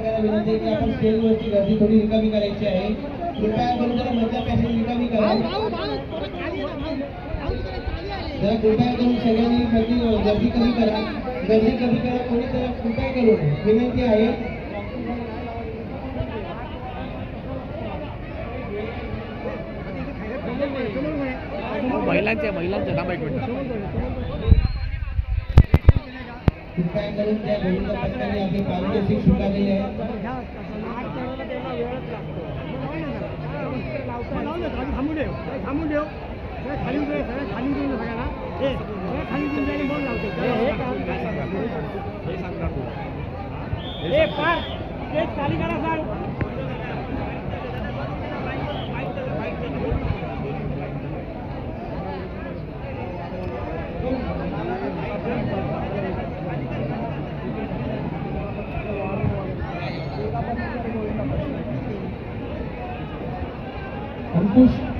सगळ्यांना विनंती की आपण स्टेजवरची गर्दी थोडी रिकामी करायची आहे. कृपया करून जरा मधल्या पॅसेज रिकामी करा. जरा कृपया करून सगळ्यांनी गर्दी गर्दी कमी करा. गर्दी कमी करा. कोणी जरा कृपया करून विनंती आहे. महिलांच्या महिलांच्या. थांबा एक मिनिट. कृपया करून त्या गोविंद पथकाने आपली पारितोषिक स्वीकारलेली आहे. खाली उतरे सगळ्या खाली उतरून सगळ्यांना हे सगळ्या खाली उतरून जायला बोल लावतो हे पार तेच खाली करा सांग अंकुश अंकुश मित्र म्हणजे तुम्ही खाली आला की तिथे कोणाला घेऊन ए बाबा ए खाली हो, खाली हो, खाली हो, खाली हो, माणसं आहेत तुमची ती माझी माणसं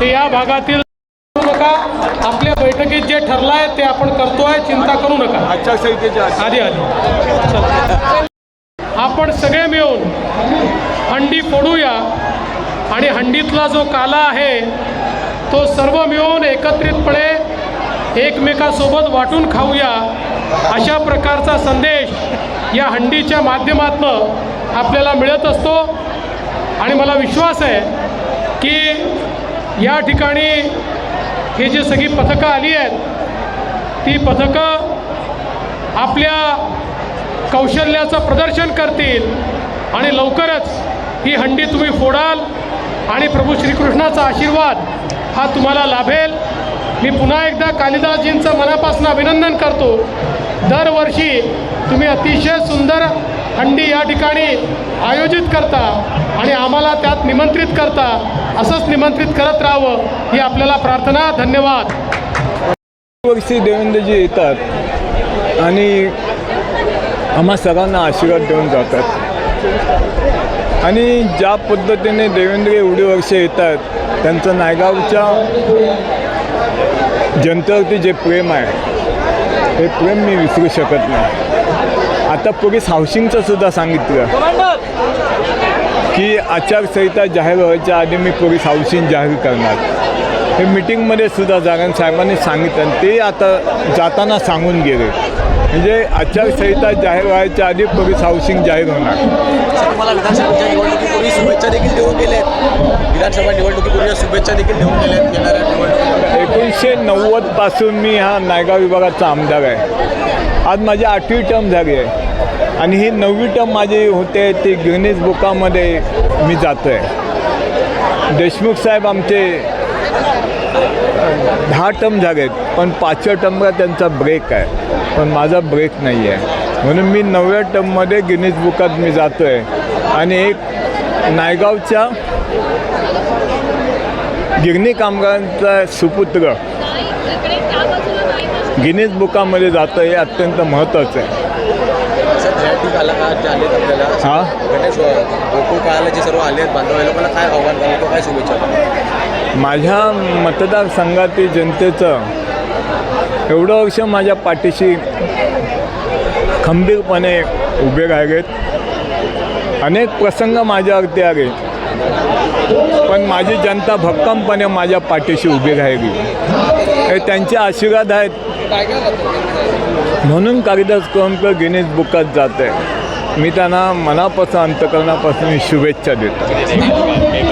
ते या भागातील नका आपल्या बैठकीत जे ठरलं आहे ते आपण करतोय चिंता करू नका. आचारसंहितेच्या आधी. आधी. आपण सगळे मिळून हंडी फोडूया आणि हंडीतला जो काला आहे तो सर्व मिळून एकत्रितपणे एकमेकासोबत वाटून खाऊया अशा प्रकारचा संदेश या हंडीच्या माध्यमातून आपल्याला मिळत असतो. आणि मला विश्वास आहे की या ठिकाणी हे जी सगळी पथकं आली आहेत ती पथकं आपल्या कौशल्याचं प्रदर्शन करतील आणि लवकरच ही हंडी तुम्ही फोडाल आणि प्रभू श्रीकृष्णाचा आशीर्वाद हा तुम्हाला लाभेल. मी पुन्हा एकदा कालिदासजींचं मनापासून अभिनंदन करतो. दरवर्षी तुम्ही अतिशय सुंदर हंडी या ठिकाणी आयोजित करता आणि आम्हाला त्यात निमंत्रित करता. असंच निमंत्रित करत राहावं ही आपल्याला प्रार्थना. धन्यवाद. वर्षी देवेंद्रजी येतात आणि आम्हा सगळ्यांना आशीर्वाद देऊन जातात. आणि ज्या पद्धतीने देवेंद्र एवढी वर्ष येतात त्यांचं नायगावच्या जनतेवरती जे प्रेम आहे हे प्रेम मी विसरू शकत नाही. आता पोलीस हाऊसिंगचं सुद्धा सांगितलं की आचारसंहिता जाहीर व्हायच्या आधी मी पोलीस हाऊसिंग जाहीर करणार. हे मिटिंगमध्ये सुद्धा जागरण साहेबांनी सांगितलं आणि ते आता जाताना सांगून गेले. म्हणजे आचारसंहिता जाहीर व्हायच्या आधी पोलीस हाऊसिंग जाहीर होणार. सर शुभेच्छा देखील देऊन गेल्यात विधानसभा निवडणुकीपूर्वी शुभेच्छा देखील देऊन गेल्यात येणाऱ्या निवडणुकीत एकोणीसशे नव्वदपासून मी हा नायगाव विभागाचा आमदार आहे. आज माझी आठवी टर्म झाली आहे. आणि ही नववी टर्म माझी होते ती गिनीज बुकामध्ये मी जातो आहे देशमुख साहेब आमचे दहा टर्म झाले आहेत पण पाचव्या टर्मला त्यांचा ब्रेक आहे. पण माझा ब्रेक नाही आहे म्हणून मी नवव्या टर्ममध्ये गिनीज बुकात मी जातो आहे आणि एक नायगावच्या गिरणी कामगारांचा सुपुत्र गिनीज बुकामध्ये जातं हे अत्यंत महत्त्वाचं आहे. हा? माझ्या मतदारसंघातील जनतेचं एवढं वर्ष माझ्या पाठीशी खंबीरपणे उभे राहिलेत अनेक प्रसंग माझ्यावरती आले. पण माझी जनता भक्कमपणे माझ्या पाठीशी उभी राहिली. हे त्यांचे आशीर्वाद आहेत. म्हणून कालिदास कोळंबकर गिनीज बुकात जात आहे मी त्यांना मनापासून अंतकरणापासून शुभेच्छा देतो.